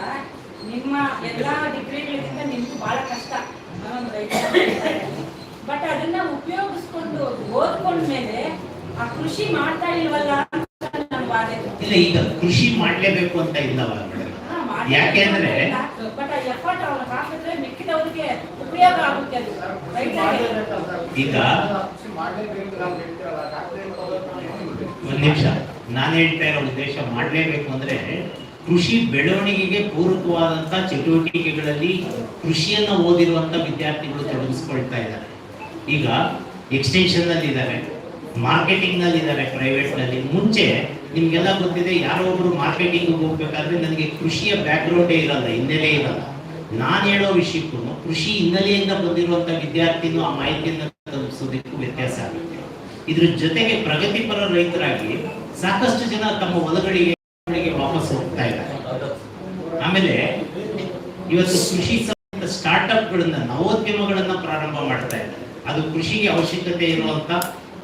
ನಿಮ್ಮ ಎಲ್ಲಾ ಡಿಗ್ರಿಗಳಿಂದ ನಿಮ್ಗೆ ಬಹಳ ಕಷ್ಟ. ನಾನೊಂದು ರೈತ ಬಟ್ ಅದನ್ನ ಉಪಯೋಗಿಸ್ಕೊಂಡು ಓದ್ಕೊಂಡ್ಮೇಲೆ ಆ ಕೃಷಿ ಮಾಡ್ತಾ ಇಲ್ವಲ್ಲ ಅಂತ ನನ್ನ ಬಾಧೆ. ಇಲ್ಲ ಈಗ ಕೃಷಿ ಮಾಡ್ಲೇಬೇಕು ಅಂತ ಇಲ್ಲವಲ್ಲ ಮೇಡಮ್. ಯಾಕೆ ಅಂದ್ರೆ ಬಟ್ ಆ ಎಫರ್ಟ್ ಅವ್ರು ಹಾಕಿದ್ರೆ ಮಿಕ್ಕಿದವ್ರಿಗೆ ಉಪಯೋಗ ಆಗುತ್ತೆ ಅದು. ರೈತರಿಗೆ ಈಗ ಒಂದ್ ನಿಮಿಷ. ನಾನು ಹೇಳ್ತಾ ಇರೋ ಉದ್ದೇಶ ಮಾಡಲೇಬೇಕು ಅಂದ್ರೆ ಕೃಷಿ ಬೆಳವಣಿಗೆಗೆ ಪೂರಕವಾದಂಥ ಚಟುವಟಿಕೆಗಳಲ್ಲಿ ಕೃಷಿಯನ್ನ ಓದಿರುವಂತ ವಿದ್ಯಾರ್ಥಿಗಳು ತೊಡಗಿಸ್ಕೊಳ್ತಾ ಇದ್ದಾರೆ. ಈಗ ಎಕ್ಸ್ಟೆನ್ಷನ್ನಲ್ಲಿ ಇದ್ದಾರೆ ಮಾರ್ಕೆಟಿಂಗ್ನಲ್ಲಿ ಇದ್ದಾರೆ ಪ್ರೈವೇಟ್ನಲ್ಲಿ ಮುಂಚೆ ನಿಮ್ಗೆಲ್ಲ ಗೊತ್ತಿದೆ, ಯಾರೋ ಒಬ್ರು ಮಾರ್ಕೆಟಿಂಗ್ ಹೋಗ್ಬೇಕಾದ್ರೆ ನನಗೆ ಕೃಷಿಯ ಬ್ಯಾಕ್ಗ್ರೌಂಡೇ ಇರಲ್ಲ ಹಿನ್ನೆಲೆ ಇರಲ್ಲ. ನಾನು ಹೇಳೋ ವಿಷಯಕ್ಕೂ ಕೃಷಿ ಹಿನ್ನೆಲೆಯಿಂದ ಬಂದಿರುವಂತ ವಿದ್ಯಾರ್ಥಿನೂ ಆ ಮಾಹಿತಿಯನ್ನ ತಲುಪಿಸೋದಕ್ಕೂ ವ್ಯತ್ಯಾಸ ಆಗುತ್ತೆ. ಇದ್ರ ಜೊತೆಗೆ ಪ್ರಗತಿಪರ ರೈತರಾಗಿ ಸಾಕಷ್ಟು ಜನ ತಮ್ಮ ಹೊಲಗಳಿಗೆ ವಾಪಸ್ ಹೋಗ್ತಾ ಇದ್ದಾರೆ. ಆಮೇಲೆ ಇವತ್ತು ಕೃಷಿ ಸ್ಟಾರ್ಟ್ಅಪ್ ಗಳನ್ನ ನವೋದ್ಯಮಗಳನ್ನ ಪ್ರಾರಂಭ ಮಾಡ್ತಾ ಇದ್ದಾರೆ. ಅದು ಕೃಷಿಗೆ ಅವಶ್ಯಕತೆ ಇರುವಂತ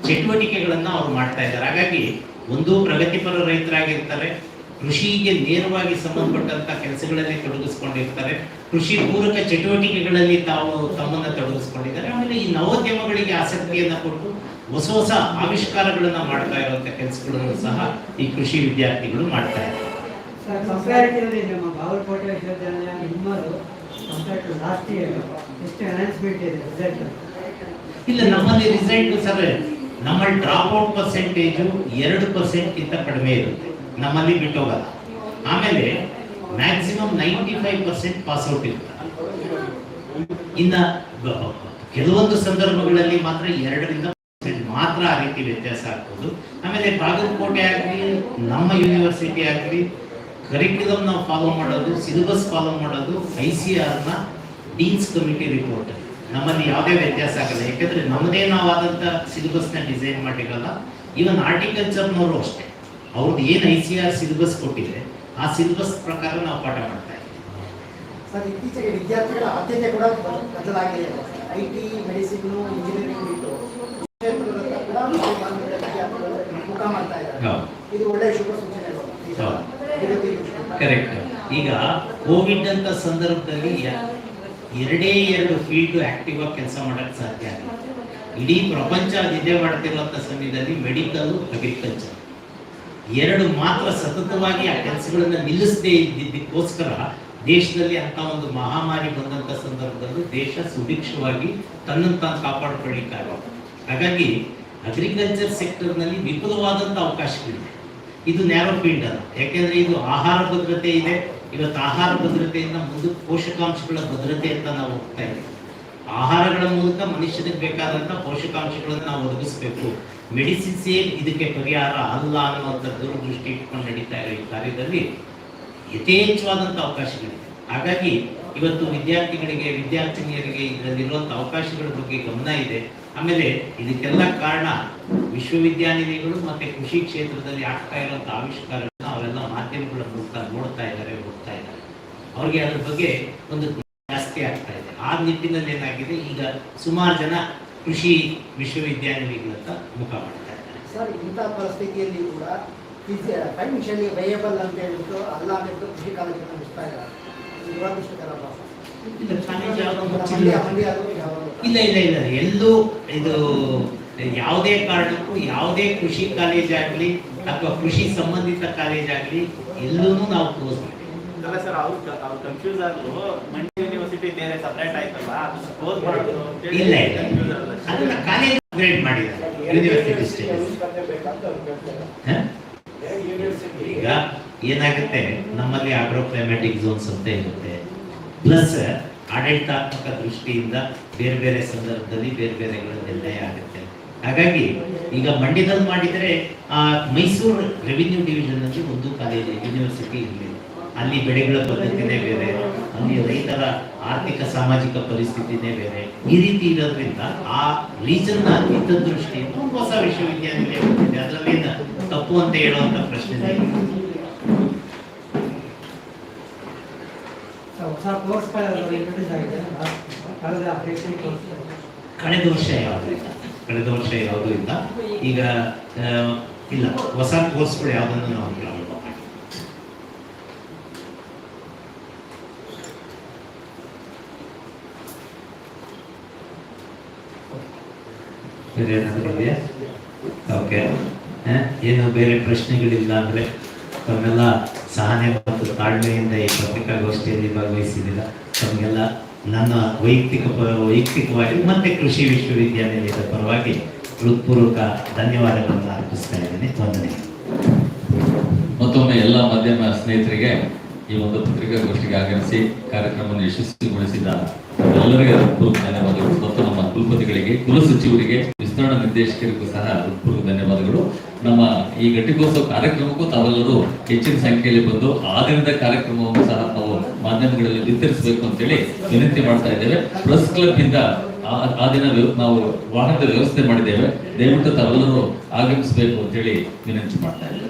ಚಟುವಟಿಕೆಗಳನ್ನ ಅವ್ರು ಮಾಡ್ತಾ ಇದ್ದಾರೆ. ಹಾಗಾಗಿ ಒಂದು ಪ್ರಗತಿಪರ ರೈತರಾಗಿರ್ತಾರೆ, ಕೃಷಿಗೆ ನೇರವಾಗಿ ಸಂಬಂಧಪಟ್ಟಂತ ಕೆಲಸಗಳಲ್ಲಿ ತೊಡಗಿಸ್ಕೊಂಡಿರ್ತಾರೆ, ಕೃಷಿ ಪೂರಕ ಚಟುವಟಿಕೆಗಳಲ್ಲಿ ತಾವು ತಮ್ಮನ್ನ ತೊಡಗಿಸ್ಕೊಂಡಿದ್ದಾರೆ. ಆಮೇಲೆ ಈ ನವೋದ್ಯಮಗಳಿಗೆ ಆಸಕ್ತಿಯನ್ನ ಕೊಟ್ಟು ಹೊಸ ಹೊಸ ಆವಿಷ್ಕಾರಗಳನ್ನ ಮಾಡ್ತಾ ಇರುವಂತ ಕೆಲಸಗಳನ್ನು ಸಹ ಈ ಕೃಷಿ ವಿದ್ಯಾರ್ಥಿಗಳು ಮಾಡ್ತಾ ಇದ್ದಾರೆ. ಇಲ್ಲ ನಮ್ಮಲ್ಲಿ ರಿಸಲ್ಟ್ ಸರ್ ನಮ್ಮಲ್ಲಿ ಡ್ರಾಪ್ ಔಟ್ ಪರ್ಸೆಂಟೇಜು ಎರಡು ಪರ್ಸೆಂಟ್ ಗಿಂತ ಕಡಿಮೆ ಇರುತ್ತೆ. ನಮ್ಮಲ್ಲಿ ಬಿಟ್ಟೋಗಲ್ಲ. ಆಮೇಲೆ maximum ninety five percent pass out ಇರುತ್ತೆ. ಇನ್ನ ಕೆಲವೊಂದು ಸಂದರ್ಭಗಳಲ್ಲಿ ಮಾತ್ರ ಎರಡರಿಂದ ಮಾತ್ರ ಆ ರೀತಿ ವ್ಯತ್ಯಾಸ ಆಗ್ಬೋದು. ಆಮೇಲೆ ಬಾಗಲಕೋಟೆ ಆಗಲಿ, ನಮ್ಮ ಯೂನಿವರ್ಸಿಟಿ ಆಗಲಿ ಕರಿಕ್ಯುಲಮ್ ನಾವು ಫಾಲೋ ಮಾಡೋದು ಸಿಲೆಬಸ್ ಫಾಲೋ ಮಾಡೋದು ಐ ಸಿ ಆರ್ನ ಡೀನ್ಸ್ ಕಮಿಟಿ ರಿಪೋರ್ಟ್ ನಮ್ಮಲ್ಲಿ ಯಾವುದೇ ವ್ಯತ್ಯಾಸ ಆಗಲ್ಲ. ಯಾಕಂದ್ರೆ ನಮ್ಮದೇ ನಾವಾದಂಥ ಸಿಲೆಬಸ್ನ ಡಿಸೈನ್ ಮಾಡಿರಲ್ಲ ಈವನ್ ಆರ್ಟಿಕಲ್ಚರ್ನವರು ಅಷ್ಟೇ. ಅವ್ರದ್ದು ಏನು ಐ ಸಿ ಆರ್ ಸಿಲೆಬಸ್ ಕೊಟ್ಟಿದೆ, ಆ ಸಿಲೆಬಸ್ ಪ್ರಕಾರ ನಾವು ಪಾಠ ಮಾಡ್ತಾ ಇದ್ದೀವಿ. ಐ ಟಿ ಮೆಡಿಸಿನ್ ಇಂಜಿನಿಯರಿಂಗ್ ಬಿಟ್ಟು ಕ್ಷೇತ್ರದತ್ತ ಕೂಡ ಮುಸಲ್ಮಾನರ ವಿದ್ಯಾರ್ಥಿಗಳು ಮುಖ ಮಾಡ್ತಾ ಇದ್ದಾರೆ ಹೌದು ಇದು ಒಳ್ಳೆಯ ಶುಭ ಸೂಚನೆಗಳು ಈ ಸಲ ಹೌದು. ವಿರೋಧಿ ದೃಷ್ಟಿಯಿಂದ. ಕರೆಕ್ಟ್ ಈಗ ಕೋವಿಡ್ ಅಂತ ಸಂದರ್ಭದಲ್ಲಿ ಎರಡೇ ಎರಡು ಫೀಲ್ಡ್ ಆಕ್ಟಿವ್ ಆಗಿ ಕೆಲಸ ಮಾಡಕ್ ಸಾಧ್ಯ ಆಗಿದೆ ಇಡೀ ಪ್ರಪಂಚ ನಿದ್ದೆ ಮಾಡ್ತಿರುವಂತ ಸಮಯದಲ್ಲಿ ಮೆಡಿಕಲ್ ಅಗ್ರಿಕಲ್ಚರ್ ಎರಡು ಮಾತ್ರ ಸತತವಾಗಿ ಆ ಕೆಲಸಗಳನ್ನ ನಿಲ್ಲಿಸದೇ ಇದ್ದಿದ್ದಕ್ಕೋಸ್ಕರ ದೇಶದಲ್ಲಿ ಅಂತ ಒಂದು ಮಹಾಮಾರಿ ಬಂದಂತ ಸಂದರ್ಭದಲ್ಲಿ ದೇಶ ಸುಭಿಕ್ಷವಾಗಿ ತನ್ನನ್ನು ತಾನು ಕಾಪಾಡಿಕೊಳ್ಳಿಕ್ಕಾಗ ಹಾಗಾಗಿ ಅಗ್ರಿಕಲ್ಚರ್ ಸೆಕ್ಟರ್ನಲ್ಲಿ ವಿಪುಲವಾದಂಥ ಅವಕಾಶಗಳಿದೆ ಇದು ನ್ಯಾರೋ ಫೀಲ್ಡ್ ಅಲ್ಲ ಯಾಕೆಂದ್ರೆ ಇದು ಆಹಾರ ಭದ್ರತೆ ಇದೆ. ಇವತ್ತು ಆಹಾರ ಭದ್ರತೆಯಿಂದ ಮುಂದೆ ಪೋಷಕಾಂಶಗಳ ಭದ್ರತೆ ಅಂತ ನಾವು ಹೋಗ್ತಾ ಇದ್ದೀವಿ. ಆಹಾರಗಳ ಮೂಲಕ ಮನುಷ್ಯನಿಗೆ ಬೇಕಾದಂತ ಪೋಷಕಾಂಶಗಳನ್ನು ನಾವು ಒದಗಿಸ್ಬೇಕು. ಮೆಡಿಸಿನ್ಸೇ ಇದಕ್ಕೆ ಪರಿಹಾರ ಅಲ್ಲ ಅನ್ನುವಂಥ ದೂರದೃಷ್ಟಿ ಇಟ್ಕೊಂಡು ನಡೀತಾ ಇರೋ ಈ ಕಾರ್ಯದಲ್ಲಿ ಯಥೇಚ್ಛವಾದಂಥ ಅವಕಾಶಗಳಿದೆ. ಹಾಗಾಗಿ ಇವತ್ತು ವಿದ್ಯಾರ್ಥಿಗಳಿಗೆ, ವಿದ್ಯಾರ್ಥಿನಿಯರಿಗೆ ಇದರಲ್ಲಿರುವಂಥ ಅವಕಾಶಗಳ ಬಗ್ಗೆ ಗಮನ ಇದೆ. ಆಮೇಲೆ ಇದಕ್ಕೆಲ್ಲ ಕಾರಣ ವಿಶ್ವವಿದ್ಯಾನಿಲಯಗಳು ಮತ್ತೆ ಕೃಷಿ ಕ್ಷೇತ್ರದಲ್ಲಿ ಆಗ್ತಾ ಇರೋಂಥ ಆವಿಷ್ಕಾರಗಳನ್ನ ಅವರೆಲ್ಲ ಮಾಧ್ಯಮಗಳ ಮೂಲಕ ನೋಡ್ತಾ ಇದ್ದಾರೆ ಅವ್ರಿಗೆ ಅದ್ರ ಬಗ್ಗೆ ಒಂದು ಜಾಸ್ತಿ ಆಗ್ತಾ ಇದೆ. ಆ ನಿಟ್ಟಿನಲ್ಲಿ ಏನಾಗಿದೆ? ಈಗ ಸುಮಾರು ಜನ ಕೃಷಿ ವಿಶ್ವವಿದ್ಯಾನಿಲಯಗಳತ್ತ ಮುಖ ಮಾಡ್ತಾ ಇದ್ದಾರೆ. ಸರ್ ಇಂಥ ಪರಿಸ್ಥಿತಿಯಲ್ಲಿ ಕೂಡ ಫೈನಾನ್ಷಿಯಲಿ ವಯಬಲ್ ಅಂತ ಹೇಳ್ಬಿಟ್ಟು ಅಲ್ಲ ಕೃಷಿ ಕಾಲೇಜನ್ನು ಮುಗಿಸ್ತಾ ಇದ್ದಾರೆ. ದುರದೃಷ್ಟಕರ. ಇಲ್ಲ, ಇಲ್ಲ ಇಲ್ಲ. ಎಲ್ಲೂ ಇದು ಯಾವುದೇ ಕಾರಣಕ್ಕೂ ಯಾವುದೇ ಕೃಷಿ ಕಾಲೇಜ್ ಆಗಲಿ ಅಥವಾ ಕೃಷಿ ಸಂಬಂಧಿತ ಕಾಲೇಜ್ ಆಗಲಿ ಎಲ್ಲೂ ನಾವು ಕ್ಲೋಸ್ ಅಲ್ಲ ಸರ್ ಅವ್ರು ಅವ್ರು ಕನ್ಫ್ಯೂಸ್ ಆದ್ರು ಮಂಡ್ಯ ಯೂನಿವರ್ಸಿಟಿ ಬೇರೆ ಸಪ್ರೇಟ್ ಆಯ್ತಲ್ಲ ಅದು ಕ್ಲೋಸ್ ಮಾಡೋದು ಇಲ್ಲ. ಅದನ್ನ ಕಾಲೇಜ್ ಅಪ್ಗ್ರೇಡ್ ಮಾಡಿದ್ದಾರೆ ಯೂನಿವರ್ಸಿಟಿ ಈಗ ಏನಾಗುತ್ತೆ? ನಮ್ಮಲ್ಲಿ ಆಗ್ರೋ ಕ್ಲೈಮ್ಯಾಟಿಕ್ ಝೋನ್ಸ್ ಅಂತ ಇರುತ್ತೆ. ಪ್ಲಸ್ ಆಡಳಿತಾತ್ಮಕ ದೃಷ್ಟಿಯಿಂದ ಬೇರೆ ಬೇರೆ ಸಂದರ್ಭದಲ್ಲಿ ಬೇರೆ ಬೇರೆಗಳ ನಿರ್ಣಯ ಆಗುತ್ತೆ. ಹಾಗಾಗಿ ಈಗ ಮಂಡ್ಯದಲ್ಲಿ ಮಾಡಿದರೆ, ಆ, ಮೈಸೂರು ರೆವಿನ್ಯೂ ಡಿವಿಷನ್ ಅಲ್ಲಿ ಒಂದು ಕಾಲೇಜ್ ಯೂನಿವರ್ಸಿಟಿ ಇರಲಿ. ಅಲ್ಲಿ ಬೆಳೆಗಳ ಪದ್ಧತಿನೇ ಬೇರೆ, ಅಲ್ಲಿ ರೈತರ ಆರ್ಥಿಕ ಸಾಮಾಜಿಕ ಪರಿಸ್ಥಿತಿನೇ ಬೇರೆ. ಈ ರೀತಿ ಇರೋದ್ರಿಂದ ಆ ರೀಜನ್ ಹಿತದೃಷ್ಟಿಯಿಂದ ಒಂದು ಹೊಸ ವಿಶ್ವವಿದ್ಯಾನಿಲಯ ಬಂದಿದೆ ಅದರಲ್ಲಿ ತಪ್ಪು ಅಂತ ಹೇಳುವಂತ ಪ್ರಶ್ನೆ ಹೊಸ? ಕೋರ್ಸ್ ಕಳೆದ ವರ್ಷ ಯಾವುದು? ಕಳೆದ ವರ್ಷ ಯಾವುದೂ ಇಲ್ಲ. ಈಗ ಇಲ್ಲ, ಹೊಸ ಕೋರ್ಸ್ಗಳು ಯಾವುದನ್ನು ನಾವು ಇದೆಯಾ? ಓಕೆ. ಏನು ಬೇರೆ ಪ್ರಶ್ನೆಗಳಿಲ್ಲ ಅಂದ್ರೆ ತಮ್ಮೆಲ್ಲ ಸಹನೆ ಮತ್ತು ತಾಳ್ಮೆಯಿಂದ ಈ ಪತ್ರಿಕಾಗೋಷ್ಠಿಯಲ್ಲಿ ಭಾಗವಹಿಸಿದ್ದೀರ? ತಮಗೆಲ್ಲ ನನ್ನ ವೈಯಕ್ತಿಕ ವೈಯಕ್ತಿಕವಾಗಿ ಮತ್ತೆ ಕೃಷಿ ವಿಶ್ವವಿದ್ಯಾನಿಲಯದ ಪರವಾಗಿ ಹೃತ್ಪೂರ್ವಕ ಧನ್ಯವಾದಗಳನ್ನು ಅರ್ಪಿಸ್ತಾ ಇದ್ದೇನೆ. ವಂದನೆ ಮತ್ತೊಮ್ಮೆ ಎಲ್ಲ ಮಾಧ್ಯಮ ಸ್ನೇಹಿತರಿಗೆ ಈ ಒಂದು ಪತ್ರಿಕಾಗೋಷ್ಠಿಗೆ ಆಗಮಿಸಿ ಕಾರ್ಯಕ್ರಮವನ್ನು ಯಶಸ್ವಿಗೊಳಿಸಿದ ಎಲ್ಲರಿಗೆ ಹೃತ್ಪೂರ್ವಕ ಧನ್ಯವಾದಗಳು. ಮತ್ತು ನಮ್ಮ ಕುಲಪತಿಗಳಿಗೆ ಕುಲಸಚಿವರಿಗೆ ವಿಸ್ತರಣಾ ನಿರ್ದೇಶಕರಿಗೂ ಸಹ ಹೃತ್ಪೂರ್ವಕ ಧನ್ಯವಾದಗಳು. ನಮ್ಮ ಈ ಘಟಿಕೋತ್ಸವ ಕಾರ್ಯಕ್ರಮಕ್ಕೂ ತಾವೆಲ್ಲರೂ ಹೆಚ್ಚಿನ ಸಂಖ್ಯೆಯಲ್ಲಿ ಬಂದು ಆ ದಿನದ ಕಾರ್ಯಕ್ರಮವನ್ನು ಸಹ ನಾವು ಮಾಧ್ಯಮಗಳಲ್ಲಿ ಬಿತ್ತರಿಸಬೇಕು ಅಂತೇಳಿ ವಿನಂತಿ ಮಾಡ್ತಾ ಇದ್ದೇವೆ. ಪ್ರೆಸ್ ಕ್ಲಬ್ ಇಂದ ಆ- ಆ ದಿನ ನಾವು ವಾಹನದ ವ್ಯವಸ್ಥೆ ಮಾಡಿದ್ದೇವೆ. ದಯವಿಟ್ಟು ತಾವೆಲ್ಲರೂ ಆಗಮಿಸಬೇಕು ಅಂತೇಳಿ ವಿನಂತಿ ಮಾಡ್ತಾ ಇದ್ದೇವೆ.